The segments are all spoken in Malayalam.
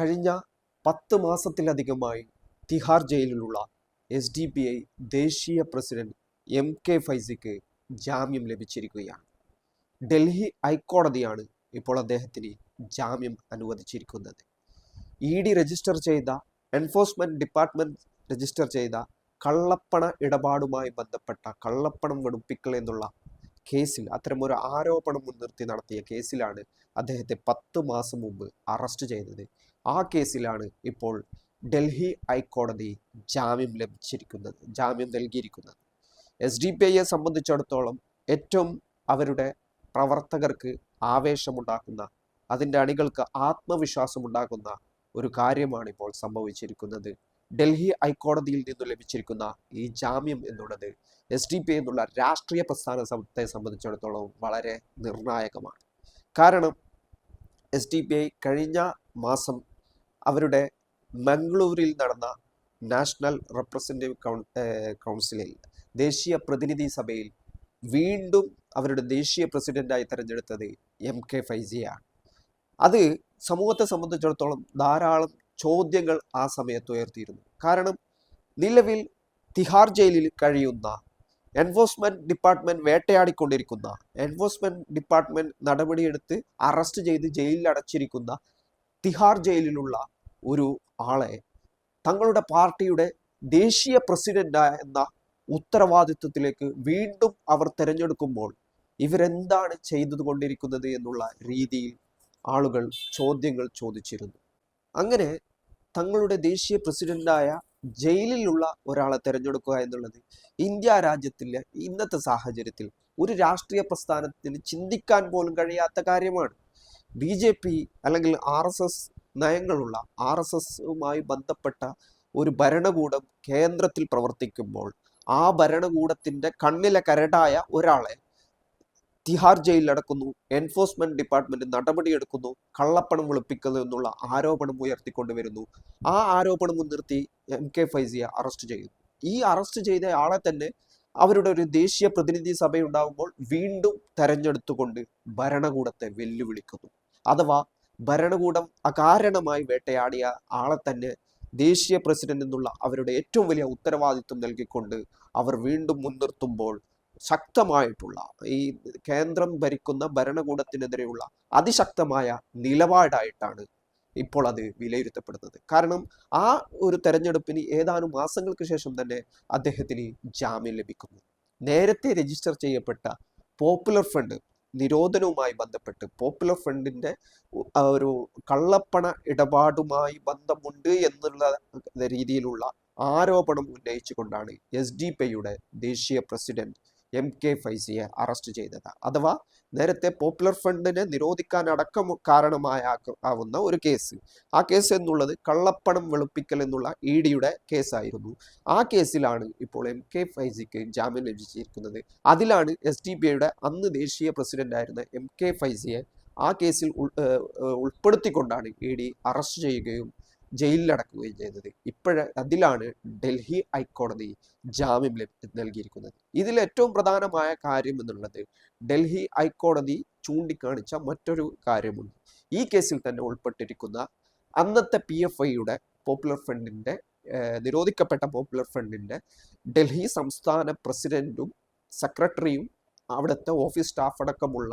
കഴിഞ്ഞ പത്ത് മാസത്തിലധികമായി തിഹാർ ജയിലിലുള്ള എസ് ഡി പി ഐ ദേശീയ പ്രസിഡന്റ് എം കെ ഫൈസിക്ക് ജാമ്യം ലഭിച്ചിരിക്കുകയാണ്. ഡൽഹി ഹൈക്കോടതിയാണ് ഇപ്പോൾ അദ്ദേഹത്തിന് ജാമ്യം അനുവദിച്ചിരിക്കുന്നത്. ഇ ഡി രജിസ്റ്റർ ചെയ്ത എൻഫോഴ്സ്മെന്റ് ഡിപ്പാർട്ട്മെന്റ് രജിസ്റ്റർ ചെയ്ത കള്ളപ്പണ ഇടപാടുമായി ബന്ധപ്പെട്ട കള്ളപ്പണം വെളുപ്പിക്കൽ എന്നുള്ള കേസിൽ അത്തരമൊരു ആരോപണം മുൻനിർത്തി നടത്തിയ കേസിലാണ് അദ്ദേഹത്തെ പത്ത് മാസം മുമ്പ് അറസ്റ്റ് ചെയ്തത്. ആ കേസിലാണ് ഇപ്പോൾ ഡൽഹി ഹൈക്കോടതി ജാമ്യം ലഭിച്ചിരിക്കുന്നത് ജാമ്യം നൽകിയിരിക്കുന്നത്. എസ് ഡി പി ഐയെ സംബന്ധിച്ചിടത്തോളം ഏറ്റവും അവരുടെ പ്രവർത്തകർക്ക് ആവേശമുണ്ടാക്കുന്ന അതിന്റെ അണികൾക്ക് ആത്മവിശ്വാസമുണ്ടാക്കുന്ന ഒരു കാര്യമാണ് ഇപ്പോൾ സംഭവിച്ചിരിക്കുന്നത്. ഡൽഹി ഹൈക്കോടതിയിൽ നിന്നും ലഭിച്ചിരിക്കുന്ന ഈ ജാമ്യം എന്നുള്ളത് എസ് ഡി പി എന്നുള്ള രാഷ്ട്രീയ പ്രസ്ഥാനത്തെ സംബന്ധിച്ചിടത്തോളം വളരെ നിർണായകമാണ്. കാരണം എസ് ഡി പി ഐ കഴിഞ്ഞ മാസം അവരുടെ മംഗളൂരിൽ നടന്ന നാഷണൽ റെപ്രസെന്റേറ്റീവ് കൗൺ കൗൺസിലിൽ ദേശീയ പ്രതിനിധി സഭയിൽ വീണ്ടും അവരുടെ ദേശീയ പ്രസിഡന്റായി തെരഞ്ഞെടുത്തത് എം കെ ഫൈസിയാണ്. അത് സമൂഹത്തെ സംബന്ധിച്ചിടത്തോളം ധാരാളം ചോദ്യങ്ങൾ ആ സമയത്ത് ഉയർത്തിയിരുന്നു. കാരണം നിലവിൽ തിഹാർ ജയിലിൽ കഴിയുന്ന എൻഫോഴ്സ്മെന്റ് ഡിപ്പാർട്ട്മെന്റ് വേട്ടയാടിക്കൊണ്ടിരിക്കുന്ന എൻഫോഴ്സ്മെന്റ് ഡിപ്പാർട്ട്മെന്റ് നടപടിയെടുത്ത് അറസ്റ്റ് ചെയ്ത് ജയിലിൽ അടച്ചിരിക്കുന്ന തിഹാർ ജയിലിലുള്ള ഒരു ആളെ തങ്ങളുടെ പാർട്ടിയുടെ ദേശീയ പ്രസിഡന്റ് എന്ന ഉത്തരവാദിത്വത്തിലേക്ക് വീണ്ടും അവർ തിരഞ്ഞെടുക്കുമ്പോൾ ഇവരെന്താണ് ചെയ്തുകൊണ്ടിരിക്കുന്നത് എന്നുള്ള രീതിയിൽ ആളുകൾ ചോദ്യങ്ങൾ ചോദിച്ചിരുന്നു. അങ്ങനെ തങ്ങളുടെ ദേശീയ പ്രസിഡന്റായ ജയിലിലുള്ള ഒരാളെ തിരഞ്ഞെടുക്കുക എന്നുള്ളത് ഇന്ത്യ രാജ്യത്തിലെ ഇന്നത്തെ സാഹചര്യത്തിൽ ഒരു രാഷ്ട്രീയ പ്രസ്ഥാനത്തിന് ചിന്തിക്കാൻ പോലും കഴിയാത്ത കാര്യമാണ്. ബി ജെ പി അല്ലെങ്കിൽ ആർ എസ് എസ് നയങ്ങളുള്ള ആർ എസ് എസുമായി ബന്ധപ്പെട്ട ഒരു ഭരണകൂടം കേന്ദ്രത്തിൽ പ്രവർത്തിക്കുമ്പോൾ ആ ഭരണകൂടത്തിന്റെ കണ്ണിലെ കരടായ ഒരാളെ തിഹാർ ജയിലിലടക്കുന്നു എൻഫോഴ്സ്മെന്റ് ഡിപ്പാർട്ട്മെന്റ് നടപടിയെടുക്കുന്നു കള്ളപ്പണം വെളുപ്പിക്കുന്നു എന്നുള്ള ആരോപണം ഉയർത്തിക്കൊണ്ടുവരുന്നു ആ ആരോപണം മുൻനിർത്തി എം കെ ഫൈസിയെ അറസ്റ്റ് ചെയ്യുന്നു. ഈ അറസ്റ്റ് ചെയ്ത ആളെ തന്നെ അവരുടെ ഒരു ദേശീയ പ്രതിനിധി സഭയുണ്ടാകുമ്പോൾ വീണ്ടും തെരഞ്ഞെടുത്തുകൊണ്ട് ഭരണകൂടത്തെ വെല്ലുവിളിക്കുന്നു. അഥവാ ഭരണകൂടം അകാരണമായി വേട്ടയാടിയ ആളെ തന്നെ ദേശീയ പ്രസിഡന്റ് എന്നുള്ള അവരുടെ ഏറ്റവും വലിയ ഉത്തരവാദിത്വം നൽകിക്കൊണ്ട് അവർ വീണ്ടും മുൻനിർത്തുമ്പോൾ ശക്തമായിട്ടുള്ള ഈ കേന്ദ്രം ഭരിക്കുന്ന ഭരണകൂടത്തിനെതിരെയുള്ള അതിശക്തമായ നിലപാടായിട്ടാണ് ഇപ്പോൾ അത് വിലയിരുത്തപ്പെടുന്നത്. കാരണം ആ ഒരു തെരഞ്ഞെടുപ്പിന് ഏതാനും മാസങ്ങൾക്ക് ശേഷം തന്നെ അദ്ദേഹത്തിന് ജാമ്യം ലഭിക്കുന്നു. നേരത്തെ രജിസ്റ്റർ ചെയ്യപ്പെട്ട പോപ്പുലർ ഫ്രണ്ട് നിരോധനവുമായി ബന്ധപ്പെട്ട് പോപ്പുലർ ഫ്രണ്ടിന്റെ ഒരു കള്ളപ്പണ ഇടപാടുമായി ബന്ധമുണ്ട് എന്നുള്ള രീതിയിലുള്ള ആരോപണം ഉന്നയിച്ചുകൊണ്ടാണ് എസ് ഡി പിയുടെ ദേശീയ പ്രസിഡന്റ് എം കെ ഫൈസിയെ അറസ്റ്റ് ചെയ്തത്. അഥവാ നേരത്തെ പോപ്പുലർ ഫ്രണ്ടിനെ നിരോധിക്കാൻ അടക്കം കാരണമായ ആവുന്ന ഒരു കേസ് ആ കേസ് എന്നുള്ളത് കള്ളപ്പണം വെളുപ്പിക്കൽ എന്നുള്ള ഇ ഡിയുടെ കേസായിരുന്നു ആ കേസിലാണ് ഇപ്പോൾ എം കെ ഫൈസിക്ക് ജാമ്യം ലഭിച്ചിരിക്കുന്നത്. അതിലാണ് എസ് ഡി ബി ഐയുടെ അന്ന് ദേശീയ പ്രസിഡന്റ് ആയിരുന്ന എം കെ ഫൈസിയെ ആ കേസിൽ ഉൾപ്പെടുത്തിക്കൊണ്ടാണ് ഇ ഡി അറസ്റ്റ് ചെയ്യുകയും ജയിലിലടക്കുകയും ചെയ്തത്. ഇപ്പോഴ അതിലാണ് ഡൽഹി ഹൈക്കോടതി ജാമ്യം നൽകിയിരിക്കുന്നത്. ഇതിൽ ഏറ്റവും പ്രധാനമായ കാര്യം എന്നുള്ളത് ഡൽഹി ഹൈക്കോടതി ചൂണ്ടിക്കാണിച്ച മറ്റൊരു കാര്യമുണ്ട്. ഈ കേസിൽ തന്നെ ഉൾപ്പെട്ടിരിക്കുന്ന അന്നത്തെ പി എഫ് ഐയുടെ പോപ്പുലർ ഫ്രണ്ടിന്റെ നിരോധിക്കപ്പെട്ട പോപ്പുലർ ഫ്രണ്ടിന്റെ ഡൽഹി സംസ്ഥാന പ്രസിഡന്റും സെക്രട്ടറിയും അവിടുത്തെ ഓഫീസ് സ്റ്റാഫ് അടക്കമുള്ള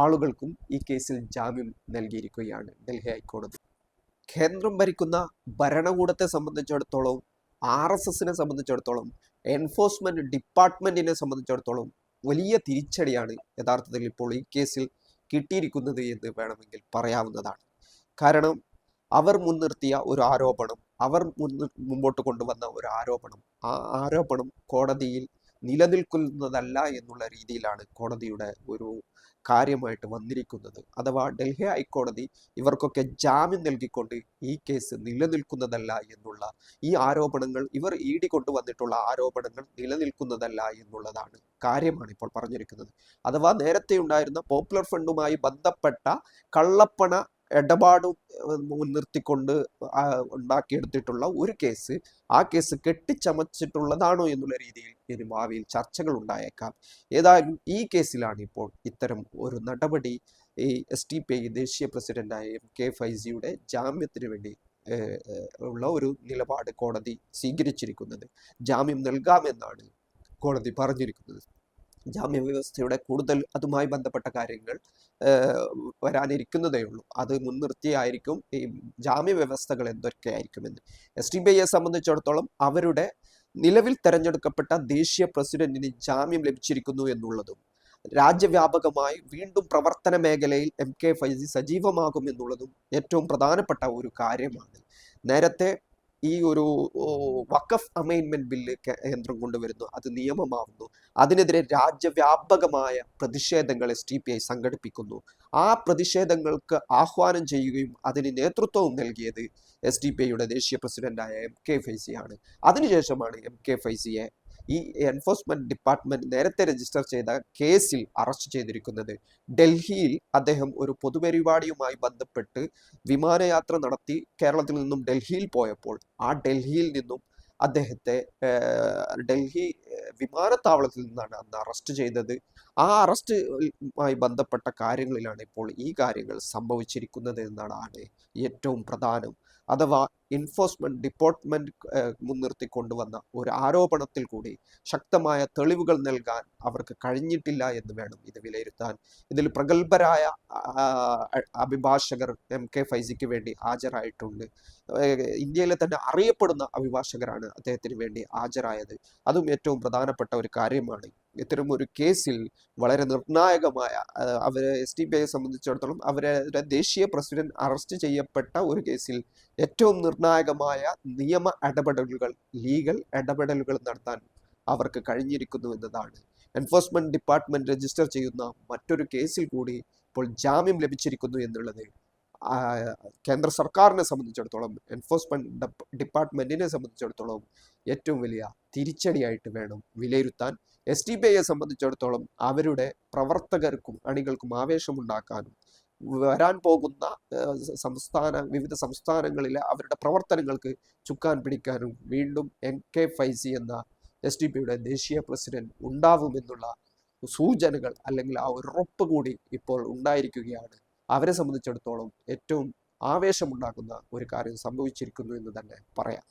ആളുകൾക്കും ഈ കേസിൽ ജാമ്യം നൽകിയിരിക്കുകയാണ് ഡൽഹി ഹൈക്കോടതി. കേന്ദ്രം ഭരിക്കുന്ന ഭരണകൂടത്തെ സംബന്ധിച്ചിടത്തോളം ആർ എസ് എസിനെ സംബന്ധിച്ചിടത്തോളം എൻഫോഴ്സ്മെന്റ് ഡിപ്പാർട്ട്മെന്റിനെ സംബന്ധിച്ചിടത്തോളം വലിയ തിരിച്ചടിയാണ് യഥാർത്ഥത്തിൽ ഇപ്പോൾ ഈ കേസിൽ കിട്ടിയിരിക്കുന്നത് എന്ന് വേണമെങ്കിൽ പറയാവുന്നതാണ്. കാരണം അവർ മുൻനിർത്തിയ ഒരു ആരോപണം അവർ മുൻ മുമ്പോട്ട് കൊണ്ടുവന്ന ഒരു ആരോപണം ആ ആരോപണം കോടതിയിൽ നിലനിൽക്കുന്നതല്ല എന്നുള്ള രീതിയിലാണ് കോടതിയുടെ ഒരു കാര്യമായിട്ട് വന്നിരിക്കുന്നത്. അഥവാ ഡൽഹി ഹൈക്കോടതി ഇവർക്കൊക്കെ ജാമ്യം നൽകിക്കൊണ്ട് ഈ കേസ് നിലനിൽക്കുന്നതല്ല എന്നുള്ള ഈ ആരോപണങ്ങൾ ഇവർ ഇ ഡി കൊണ്ടുവന്നിട്ടുള്ള ആരോപണങ്ങൾ നിലനിൽക്കുന്നതല്ല എന്നുള്ളതാണ് കാര്യമാണ് ഇപ്പോൾ പറഞ്ഞിരിക്കുന്നത്. അഥവാ നേരത്തെ ഉണ്ടായിരുന്ന പോപ്പുലർ ഫണ്ടുമായി ബന്ധപ്പെട്ട കള്ളപ്പണ ഇടപാട് മുൻനിർത്തിക്കൊണ്ട് ഉണ്ടാക്കിയെടുത്തിട്ടുള്ള ഒരു കേസ് ആ കേസ് കെട്ടിച്ചമച്ചിട്ടുള്ളതാണോ എന്നുള്ള രീതിയിൽ ഇനി ഭാവിയിൽ ചർച്ചകൾ ഉണ്ടായേക്കാം ഏതായാലും ഈ കേസിലാണ് ഇപ്പോൾ ഇത്തരം ഒരു നടപടി ഈ എസ് ടി പി ഐ ദേശീയ പ്രസിഡന്റായ എം കെ ഫൈസിയുടെ ജാമ്യത്തിന് വേണ്ടി ഉള്ള ഒരു നിലപാട് കോടതി സ്വീകരിച്ചിരിക്കുന്നത്. ജാമ്യം നൽകാമെന്നാണ് കോടതി പറഞ്ഞിരിക്കുന്നത്. ജാമ്യ വ്യവസ്ഥയുടെ കൂടുതൽ അതുമായി ബന്ധപ്പെട്ട കാര്യങ്ങൾ വരാനിരിക്കുന്നതേ ഉള്ളൂ. അത് മുൻനിർത്തിയായിരിക്കും ഈ ജാമ്യ വ്യവസ്ഥകൾ എന്തൊക്കെയായിരിക്കുമെന്ന് എസ് ടി ബി ഐയെ സംബന്ധിച്ചിടത്തോളം അവരുടെ നിലവിൽ തെരഞ്ഞെടുക്കപ്പെട്ട ദേശീയ പ്രസിഡന്റിന് ജാമ്യം ലഭിച്ചിരിക്കുന്നു എന്നുള്ളതും രാജ്യവ്യാപകമായി വീണ്ടും പ്രവർത്തന മേഖലയിൽ എം കെ ഫൈസി സജീവമാകും എന്നുള്ളതും ഏറ്റവും പ്രധാനപ്പെട്ട ഒരു കാര്യമാണ്. നേരത്തെ ഈ ഒരു വഖഫ് അമൈൻമെന്റ് ബില്ല് കേന്ദ്രം കൊണ്ടുവരുന്നു അത് നിയമമാവുന്നു. അതിനെതിരെ രാജ്യവ്യാപകമായ പ്രതിഷേധങ്ങൾ എസ് ടി പി ഐ സംഘടിപ്പിക്കുന്നു. ആ പ്രതിഷേധങ്ങൾക്ക് ആഹ്വാനം ചെയ്യുകയും അതിന് നേതൃത്വവും നൽകിയത് എസ് ഡി പി ഐയുടെ ദേശീയ പ്രസിഡന്റായ എം കെ ഫൈസിയാണ്. അതിനുശേഷമാണ് എം കെ ഫൈസിയെ ഈ എൻഫോഴ്സ്മെന്റ് ഡിപ്പാർട്ട്മെന്റ് നേരത്തെ രജിസ്റ്റർ ചെയ്ത കേസിൽ അറസ്റ്റ് ചെയ്തിരിക്കുന്നത്. ഡൽഹിയിൽ അദ്ദേഹം ഒരു പൊതുപരിപാടിയുമായി ബന്ധപ്പെട്ട് വിമാനയാത്ര നടത്തി കേരളത്തിൽ നിന്നും ഡൽഹിയിൽ പോയപ്പോൾ ആ ഡൽഹിയിൽ നിന്നും അദ്ദേഹത്തെ ഡൽഹി വിമാനത്താവളത്തിൽ നിന്നാണ് അന്ന് അറസ്റ്റ് ചെയ്തത്. ആ അറസ്റ്റുമായി ബന്ധപ്പെട്ട കാര്യങ്ങളിലാണ് ഇപ്പോൾ ഈ കാര്യങ്ങൾ സംഭവിച്ചിരിക്കുന്നത് എന്നാണ് ഏറ്റവും പ്രധാനം. അഥവാ എൻഫോഴ്സ്മെന്റ് ഡിപ്പാർട്ട്മെന്റ് മുൻനിർത്തി കൊണ്ടുവന്ന ഒരു ആരോപണത്തിൽ കൂടി ശക്തമായ തെളിവുകൾ നൽകാൻ അവർക്ക് കഴിഞ്ഞിട്ടില്ല എന്ന് വേണം ഇത് വിലയിരുത്താൻ. ഇതിൽ പ്രഗത്ഭരായ അഭിഭാഷകർ എം കെ ഫൈസിക്ക് വേണ്ടി ഹാജരായിട്ടുണ്ട്. ഇന്ത്യയിലെ തന്നെ അറിയപ്പെടുന്ന അഭിഭാഷകരാണ് അദ്ദേഹത്തിന് വേണ്ടി ഹാജരായത്. അതും ഏറ്റവും പ്രധാനപ്പെട്ട ഒരു കാര്യമാണ് ഇത്തരം ഒരു കേസിൽ വളരെ നിർണായകമായ അവരെ എസ് ഡി പി ഐയെ സംബന്ധിച്ചിടത്തോളം അവരുടെ ദേശീയ പ്രസിഡന്റ് അറസ്റ്റ് ചെയ്യപ്പെട്ട ഒരു കേസിൽ ഏറ്റവും നിർണായകമായ നിയമ ഇടപെടലുകൾ ലീഗൽ ഇടപെടലുകൾ നടത്താൻ അവർക്ക് കഴിഞ്ഞിരിക്കുന്നു എന്നതാണ്. എൻഫോഴ്സ്മെന്റ് ഡിപ്പാർട്ട്മെന്റ് രജിസ്റ്റർ ചെയ്യുന്ന മറ്റൊരു കേസിൽ കൂടി ഇപ്പോൾ ജാമ്യം ലഭിച്ചിരിക്കുന്നു എന്നുള്ളത് കേന്ദ്ര സർക്കാരിനെ സംബന്ധിച്ചിടത്തോളം എൻഫോഴ്സ്മെന്റ് ഡിപ്പാർട്ട്മെന്റിനെ സംബന്ധിച്ചിടത്തോളം ഏറ്റവും വലിയ തിരിച്ചടിയായിട്ട് വേണം വിലയിരുത്താൻ എസ് ടി ബി ഐയെ സംബന്ധിച്ചിടത്തോളം അവരുടെ പ്രവർത്തകർക്കും അണികൾക്കും ആവേശമുണ്ടാക്കാനും വരാൻ പോകുന്ന സംസ്ഥാന വിവിധ സംസ്ഥാനങ്ങളിലെ അവരുടെ പ്രവർത്തനങ്ങൾക്ക് ചുക്കാൻ പിടിക്കാനും വീണ്ടും എം കെ ഫൈസി എന്ന എസ് ഡി പിയുടെ ദേശീയ പ്രസിഡന്റ് ഉണ്ടാവുമെന്നുള്ള സൂചനകൾ അല്ലെങ്കിൽ ആ ഉറപ്പ് കൂടി ഇപ്പോൾ ഉണ്ടായിരിക്കുകയാണ്. അവരെ സംബന്ധിച്ചിടത്തോളം ഏറ്റവും ആവേശമുണ്ടാക്കുന്ന ഒരു കാര്യം സംഭവിച്ചിരിക്കുന്നു എന്ന് തന്നെ പറയാം.